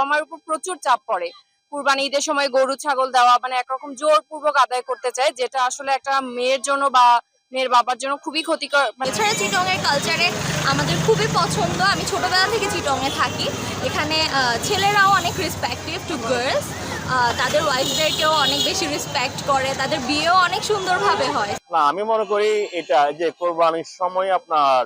বাবা মার উপর প্রচুর চাপ পড়ে। কুরবানি ঈদের সময় গরু ছাগল দেওয়া মানে একরকম জোরপূর্বক আদায় করতে চায় যেটা আসলে একটা মেয়ের জন্য বা মেয়ের বাবার জন্য খুবই ক্ষতিকর মানে এছাড়া চিটংয়ের কালচারে আমাদের খুবই পছন্দ। আমি ছোটবেলা থেকে চিটংয়ে থাকি। এখানে আহ, ছেলেরাও অনেক রেসপেক্টিভ টু গার্লস তাদের ওয়াইফদেরকেও অনেক বেশি রেসপেক্ট করে। তাদের বিয়েও অনেক সুন্দরভাবে হয়। না আমি মনে করি এটা যে কোরবানির সময় আপনার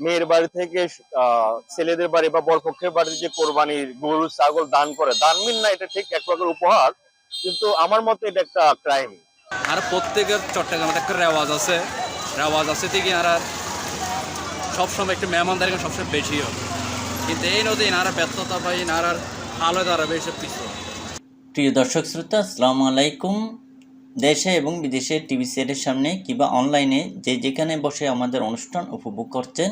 মেয়ের বাড়ি থেকে আহ, ছেলেদের বাড়ি বা বরপক্ষের বাড়িতে যে কোরবানির গরু ছাগল দান করে দান মিন না এটা ঠিক এক প্রকার উপহার কিন্তু আমার মতে এটা একটা ক্রাইম আর প্রত্যেকের চট্টগ্রামে একটা রেওয়াজ আছে। রেওয়াজ আছে ঠিকই আর আর সবসময় একটু মেহমানদারি সবসময় বেশি হয়। কিন্তু এই নদী ইনারা ব্যর্থতা পাই ইনারার আলো দ্বারা বেশি পিছু প্রিয় দর্শক শ্রোতা আসসালামু আলাইকুম। দেশে এবং বিদেশে টিভি সেটের সামনে কিংবা অনলাইনে যে যেখানে বসে আমাদের অনুষ্ঠান উপভোগ করছেন,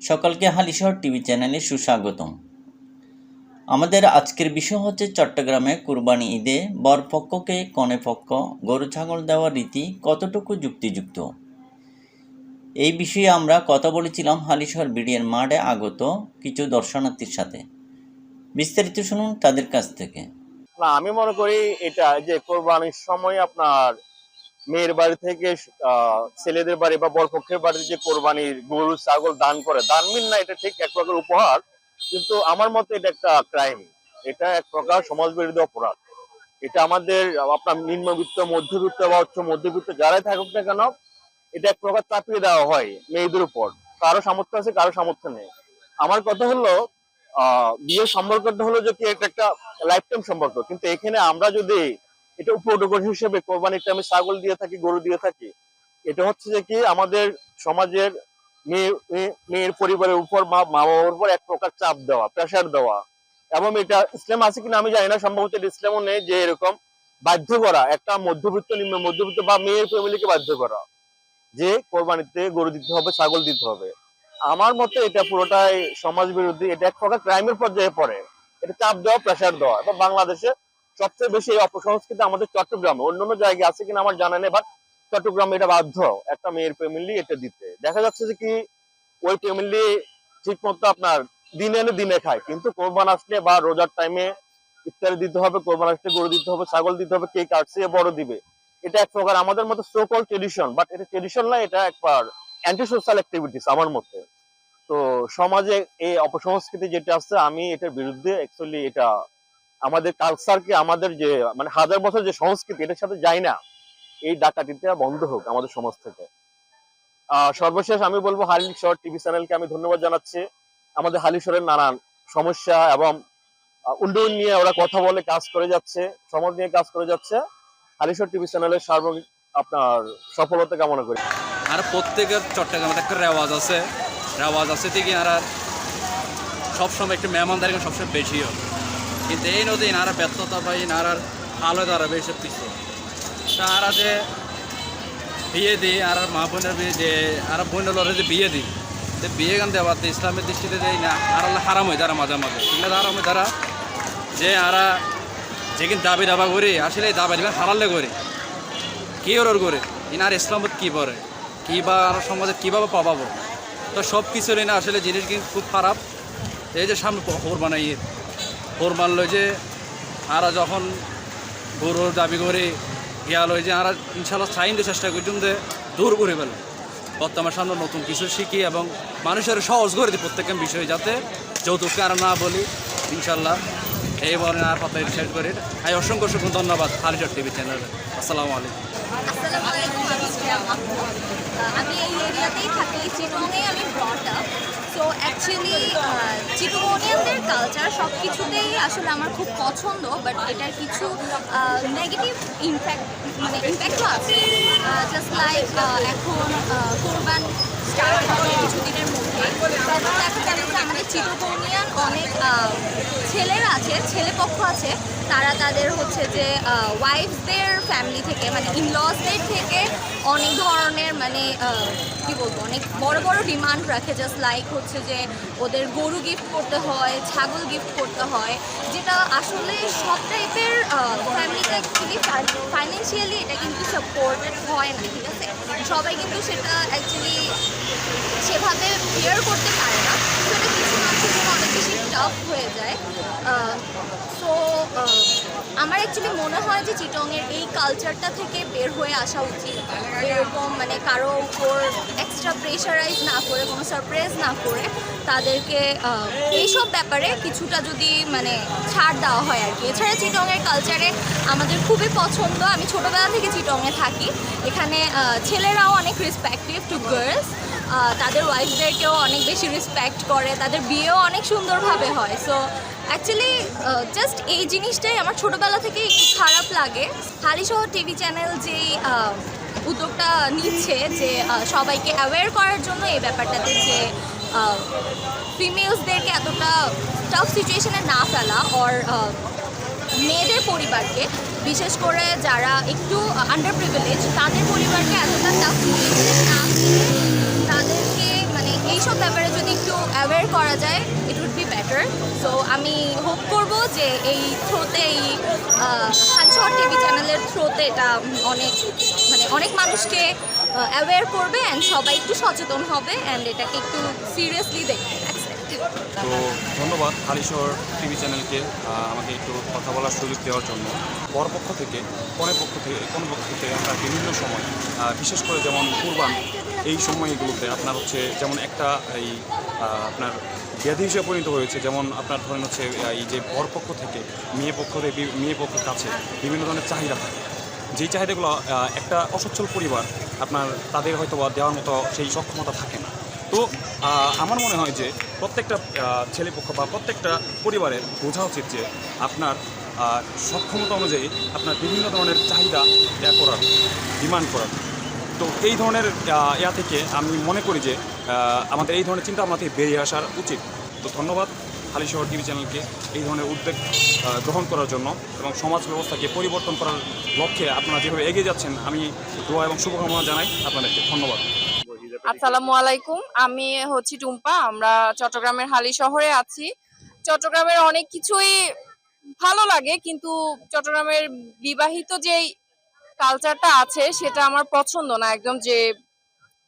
সকলকে হালিশহর টিভি চ্যানেলে সুস্বাগতম। আমাদের আজকের বিষয় হচ্ছে চট্টগ্রামে কুরবানি ঈদে বরপক্ষকে কনেপক্ষ গরু ছাগল দেওয়ার রীতি কতটুকু যুক্তিযুক্ত? এই বিষয়ে আমরা কথা বলেছিলাম হালিশহর বিডিএর মাঠে আগত কিছু দর্শনার্থীর সাথে। বিস্তারিত শুনুন তাদের কাছ থেকে। না, আমি মনে করি এটা যে কোরবানির সময় আপনার মেয়ের বাড়ি থেকে ছেলেদের বাড়ি বা বরপক্ষের বাড়িতে যে কোরবানির গরু, ছাগল দান করে, দান মিন না, এটা ঠিক এক প্রকার উপহার, কিন্তু আমার মতে এটা একটা ক্রাইম এটা এক প্রকার সমাজ বিরোধী অপরাধ। এটা আমাদের, আপনার নিম্নবিত্ত, মধ্যবিত্ত বা উচ্চ মধ্যবিত্ত যারাই থাকুক না কেন, এটা এক প্রকার চাপিয়ে দেওয়া হয় মেয়েদের উপর। কারও সামর্থ্য আছে, কারও সামর্থ্য নেই। আমার কথা হলো বিয়ের সম্পর্কটা হলো যে কি এটা একটা লাইফ টাইম সম্পর্ক। কিন্তু এখানে আমরা যদি এটা উপযোগ হিসেবে কোরবানির টাইমে ছাগল দিয়ে থাকি, গরু দিয়ে থাকি, এটা হচ্ছে যে কি আমাদের সমাজের মেয়ে, মেয়ে- মেয়ের পরিবারের উপর মা বাবার উপর এক প্রকার চাপ দেওয়া প্রেশার দেওয়া। এবং এটা ইসলাম আছে কিনা আমি জানি না, সম্ভবত ইসলামও নেই যে এরকম বাধ্য করা, একটা মধ্যবিত্ত, নিম্ন মধ্যবিত্ত বা মেয়ের ফ্যামিলিকে বাধ্য করা যে কোরবানিতে গরু দিতে হবে, ছাগল দিতে হবে। আমার মতে এটা পুরোটাই সমাজ বিরোধী, এটা এক প্রকার ক্রাইমের পর্যায়ে পড়ে। এটা চাপ দেওয়া প্রেশার দেওয়া। এবং বাংলাদেশে সবচেয়ে বেশি এই অপসংস্কৃতি আমাদের চট্টগ্রামে। অন্যান্য জায়গায় আছে কিনা আমার জানা নেই বাট চট্টগ্রামে এটা বাধ্য। একটা মেয়ের ফ্যামিলি এটা দিতে। দেখা যাচ্ছে যে কি, ওই ফ্যামিলি ঠিক মতো আপনার দিনে এনে দিনে খায়। কিন্তু কোরবান আসলে বা রোজার টাইমে ইফতারি দিতে হবে, কোরবান আসলে গরু দিতে হবে, ছাগল দিতে হবে কে কাটছে বড় দিবে। এটা এক প্রকার আমাদের মতো সো কল ট্রেডিশন বাট এটা ট্রেডিশন না, এটা একবার অ্যান্টি সোশ্যাল অ্যাক্টিভিটিস আমার মতে। তো সমাজে এই অপসংস্কৃতি যেটা আছে, আমি এটার বিরুদ্ধে অ্যাকচুয়ালি এটা আমাদের কালচারকে আমাদের যে মানে হাজার বছর যে সংস্কৃতি, এটার সাথে যায় না। এই ডাকাতিটা বন্ধ হোক আমাদের সমাজ থেকে। আহ, সর্বশেষ আমি বলব হালিশহর টিভি চ্যানেলকে আমি ধন্যবাদ জানাচ্ছি। আমাদের হালিশহরের নানান সমস্যা এবং উন্নয়ন নিয়ে ওরা কথা বলে কাজ করে যাচ্ছে, সমাজ নিয়ে কাজ করে যাচ্ছে। হালিশহর টিভি চ্যানেলের সার্বিক আপনার সফলতা কামনা করি। আর প্রত্যেকের চট্টগ্রামে একটা রেওয়াজ আছে। রেওয়াজ আছে ঠিকই, আর সবসময় একটু মেহমানদারি সবসময় বেশি হয়। কিন্তু এই নদী ইনারা ব্যর্থতা পাই ইনারার আলো দ্বারা বেশি পিছু তারা যে বিয়ে দিই, আর মা বোনের বিয়ে যে আর বোনের লড়ে যে বিয়ে দিই তো বিয়ে গান দেওয়াতে ইসলামের দৃষ্টিতে দেয় না, আর আল্লাহ হারাম হয় তারা মাঝে মাঝে। কিন্তু হারাম হয় তারা যে আরা যেদিন দাবি দাবা করি, আসলে এই দাবা দিবেন হারালে করি। কি ওর করে? ইনার ইসলামত কি পরে? কি বা সমাজে কীভাবে পাবাবো? তো সব কিছুরই না আসলে জিনিস কিন্তু খুব খারাপ। এই যে সামনে কোরবান ঈদ লই যে আরা যখন গরুর দাবি করে ওই যে আরা ইনশাল্লাহ চাইতে চেষ্টা করছেন যে দূর করে ফেলে। বর্তমান সামনে নতুন কিছু শিখি এবং মানুষের সহজ করে দিই প্রত্যেকের বিষয়ে যাতে যৌতুক আর না বলি ইনশাল্লাহ এই বলেন আর কথা শেষ করি আমি অসংখ্য অসংখ্য ধন্যবাদ হারিজর টিভি চ্যানেলে আসসালামু আলাইকুম। আহ, আমি এই এরিয়াতেই থাকি। চিটংয়ে আমি ব্রট আপ সো অ্যাকচুয়ালি চিটংনিয়ানদের কালচার সব কিছুতেই আসলে আমার খুব পছন্দ বাট এটার কিছু নেগেটিভ ইম্প্যাক্ট মানে ইম্প্যাক্টও আছে। জাস্ট লাইক এখন কোরবান স্টার্ট হবে কিছুদিনের চিটগোনিয়ান অনেক ছেলেরা আছে, ছেলে পক্ষ আছে, তারা তাদের হচ্ছে যে ওয়াইফদের ফ্যামিলি থেকে মানে ইনলসদের থেকে অনেক ধরনের মানে কি বলব, অনেক বড় বড় ডিমান্ড রাখে। জাস্ট লাইক হচ্ছে যে, ওদের গরু গিফট করতে হয়, ছাগল গিফট করতে হয়, যেটা আসলে সব টাইপের ফ্যামিলিতে অ্যাকচুয়ালি ফাইন্যান্সিয়ালি এটা কিন্তু সাপোর্টেড হয় না, ঠিক আছে? সবাই কিন্তু সেটা অ্যাকচুয়ালি সেভাবে বিয়ার করতে পারে না। সেটা কিছু অনেক বেশি টাফ হয়ে যায়। আহ, আমার অ্যাকচুয়ালি মনে হয় যে চিটংয়ের এই কালচারটা থেকে বের হয়ে আসা উচিত। এরকম মানে কারও উপর এক্সট্রা প্রেশারাইজ না করে কোনো সারপ্রাইজ না করে তাদেরকে এইসব ব্যাপারে কিছুটা যদি মানে ছাড় দেওয়া হয় আর কি। এছাড়া চিটংয়ের কালচারে আমাদের খুবই পছন্দ। আমি ছোটোবেলা থেকে চিটংয়ে থাকি। এখানে ছেলেরাও অনেক রেসপেক্টিভ টু গার্লস তাদের ওয়াইফদেরকেও অনেক বেশি রেসপেক্ট করে, তাদের বিয়েও অনেক সুন্দরভাবে হয়। সো অ্যাকচুয়ালি জাস্ট এই জিনিসটাই আমার ছোটোবেলা থেকে একটু খারাপ লাগে। হালিশহর টিভি চ্যানেল যেই উদ্যোগটা নিচ্ছে যে সবাইকে অ্যাওয়্যার করার জন্য এই ব্যাপারটাতে যে ফিমেলসদেরকে এতটা টাফ সিচুয়েশানে না ফেলা ওর মেয়েদের পরিবারকে, বিশেষ করে যারা একটু আন্ডার প্রিভিলেজ তাদের পরিবারকে এতটা টাফ সিচুয়েশনে না এইসব ব্যাপারে যদি একটু অ্যাওয়্যার করা যায় it would be better so আমি হোপ করব যে এই থ্রোতে এই হানশহর টিভি চ্যানেলের থ্রোতে এটা অনেক মানে অনেক মানুষকে অ্যাওয়্যার করবে অ্যান্ড সবাই একটু সচেতন হবে অ্যান্ড এটাকে একটু সিরিয়াসলি দেখবে। তো ধন্যবাদ হালিশহর টিভি চ্যানেলকে আমাকে একটু কথা বলার সুযোগ দেওয়ার জন্য। পরপক্ষ থেকে কনের পক্ষ থেকে, কোন পক্ষ থেকে আমরা বিভিন্ন সময় বিশেষ করে যেমন কুরবান এই সময়গুলোতে আপনার হচ্ছে যেমন একটা এই আপনার ব্যাধি হিসেবে পরিণত হয়েছে, যেমন আপনার ধরেন হচ্ছে এই যে পক্ষ থেকে, মেয়ে পক্ষ থেকে মেয়ে পক্ষের কাছে বিভিন্ন ধরনের চাহিদা থাকে। যেই চাহিদাগুলো একটা অসচ্ছল পরিবার আপনার তাদের হয়তো বা দেওয়ার মতো সেই সক্ষমতা থাকে না। তো আমার মনে হয় যে প্রত্যেকটা ছেলেপক্ষ বা প্রত্যেকটা পরিবারের বোঝা উচিত যে আপনার সক্ষমতা অনুযায়ী আপনার বিভিন্ন ধরনের চাহিদা করার, ডিমান্ড করার। তো এই ধরনের ইয়া থেকে আমি মনে করি যে আমাদের এই ধরনের চিন্তা ভাবনা থেকে বেরিয়ে আসার উচিত। তো ধন্যবাদ হালি শহর টিভি চ্যানেলকে এই ধরনের উদ্যোগ আহ, গ্রহণ করার জন্য এবং সমাজ ব্যবস্থাকে পরিবর্তন করার লক্ষ্যে আপনারা যেভাবে এগিয়ে যাচ্ছেন আমি দোয়া এবং শুভকামনা জানাই আপনাদেরকে। ধন্যবাদ। আসসালামু আলাইকুম। আমি হচ্ছি টুম্পা। আমরা চট্টগ্রামের হালি শহরে আছি। চট্টগ্রামের অনেক কিছুই ভালো লাগে কিন্তু চট্টগ্রামের বিবাহিত যেই কালচারটা আছে, সেটা আমার পছন্দ না একদম যে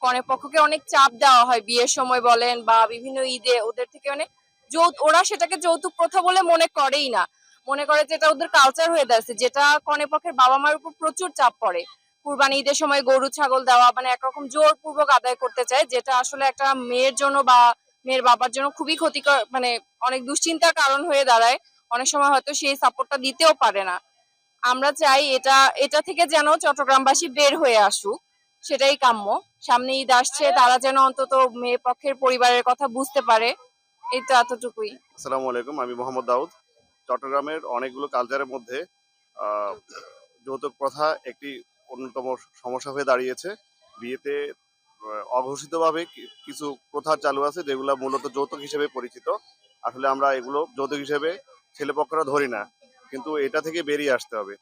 কনে পক্ষকে অনেক চাপ দেওয়া হয়। বিয়ের সময় বলেন বা বিভিন্ন ঈদে ওদের থেকে অনেক যৌথ, ওরা সেটাকে যৌতুক প্রথা বলে মনে করেই না। মনে করে যে এটা ওদের কালচার হয়ে যাচ্ছে যেটা কনে পক্ষের বাবা মার উপর প্রচুর চাপ পড়ে। কুরবানি ঈদের সময় গরু, ছাগল দেওয়া মানে একরকম জোরপূর্বক আদায় করতে চায়, যেটা আসলে একটা মেয়ের জন্য বা মেয়ের বাবার জন্য খুবই ক্ষতিকর মানে অনেক দুশ্চিন্তার কারণ হয়ে দাঁড়ায়। অনেক সময় হয়তো সেই সাপোর্টটা দিতেও পারে না। আমরা চাই এটা এটা থেকে যেন চট্টগ্রামবাসী বের হয়ে আসুক, সেটাই কাম্য। সামনে ঈদ আসছে, তারা যেন অন্তত মেয়ে পক্ষের পরিবারের কথা বুঝতে পারে, এই তো এতটুকুই। আসসালামু আলাইকুম, আমি মোহাম্মদ দাউদ। চট্টগ্রামের অনেকগুলো কালচারের মধ্যে যৌতুক প্রথা একটি অন্যতম সমস্যা হয়ে দাঁড়িয়েছে। বিয়েতে অঘোষিতভাবে কিছু প্রথা চালু আছে, যেগুলো মূলত যৌতুক হিসেবে পরিচিত। আসলে আমরা এগুলো যৌতুক হিসেবে ছেলেপক্ষরা ধরি না। কিন্তু এটা থেকে বেরিয়ে আসতে হবে।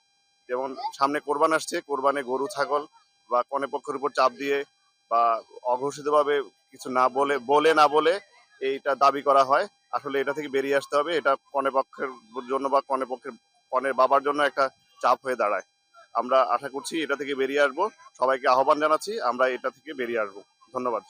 যেমন সামনে কোরবান আসছে, কোরবানে গরু, ছাগল বা কনে পক্ষের উপর চাপ দিয়ে বা অঘোষিতভাবে কিছু না বলে বলে না বলে এইটা দাবি করা হয়। আসলে এটা থেকে বেরিয়ে আসতে হবে। এটা কনে পক্ষের জন্য বা কনে পক্ষের, কনের বাবার জন্য একটা চাপ হয়ে দাঁড়ায়। আমরা আশা করছি এটা থেকে বেরিয়ে আসব। সবাইকে আহ্বান জানাচ্ছি, আমরা এটা থেকে বেরিয়ে আসব। ধন্যবাদ।